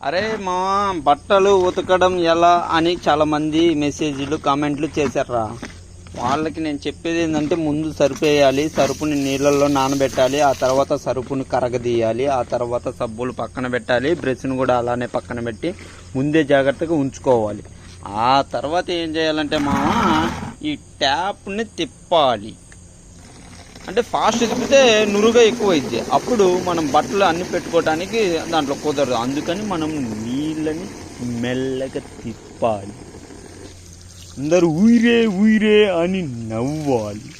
అరే మా బట్టలు ఉతకడం ఎలా అని చాలా మంది మెసేజ్లు కామెంట్లు చేశారా వాళ్ళకి నేను చెప్పేది ఏంటంటే ముందు సరిపోయాలి సరుపుని నీళ్ళల్లో నానబెట్టాలి ఆ తర్వాత సరుపుని కరగదీయాలి ఆ తర్వాత సబ్బులు పక్కన పెట్టాలి బ్రష్ను కూడా అలానే పక్కన పెట్టి ముందే జాగ్రత్తగా ఉంచుకోవాలి. ఆ తర్వాత ఏం చేయాలంటే మా ఈ ట్యాప్ని తిప్పాలి. అంటే ఫాస్ట్ తిప్పితే నురుగా ఎక్కువ అయింది అప్పుడు మనం బట్టలు అన్ని పెట్టుకోవడానికి దాంట్లో కుదరదు. అందుకని మనం నీళ్ళని మెల్లగా తిప్పాలి. అందరూ ఊరే ఊరే అని నవ్వాలి.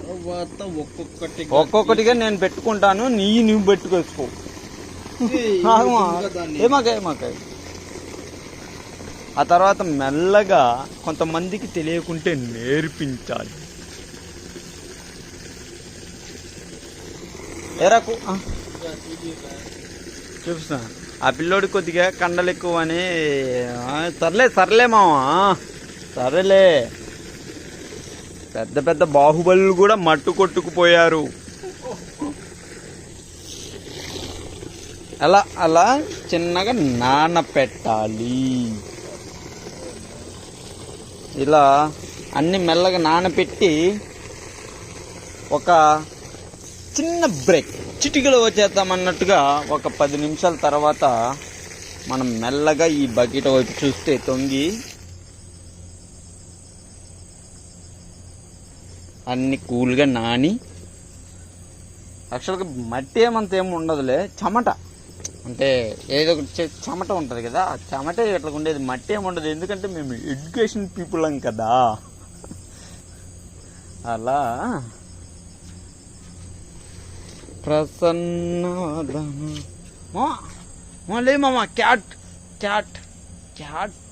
తర్వాత ఒక్కొక్కటి ఒక్కొక్కటిగా నేను పెట్టుకుంటాను నీ నువ్వు పెట్టుకోసుకో. ఆగమా? ఏమాక ఏమాక ఆ తర్వాత మెల్లగా కొంతమందికి తెలియకుంటే నేర్పించాలి. ఎరకు. చూపిస్తున్నా. ఆ పిల్లోడి కొద్దిగా కండలు ఎక్కువ అని సర్లే సర్లే మావా. సరేలే. పెద్ద పెద్ద బాహుబలులు కూడా మట్టు కొట్టుకుపోయారు. అలా అలా చిన్నగా నానపెట్టాలి ఇలా అన్ని మెల్లగా నానపెట్టి ఒక చిన్న బ్రేక్ చిటికలో వచ్చేద్దామన్నట్టుగా ఒక పది నిమిషాల తర్వాత మనం మెల్లగా ఈ బకెట్ వైపు చూస్తే తొంగి అన్ని కూల్గా నాని. యాక్చువల్గా మట్టి ఏమంత ఏమి ఉండదులే చెమట. అంటే ఏదో ఒకటి చెమట ఉంటుంది కదా ఆ చెమట ఇట్లా ఉండేది. మట్టి ఏమి ఉండదు ఎందుకంటే మేము ఎడ్యుకేషన్ పీపుల్ కదా. అలా. प्रसन्न मामा ले मामा कैट कैट कैट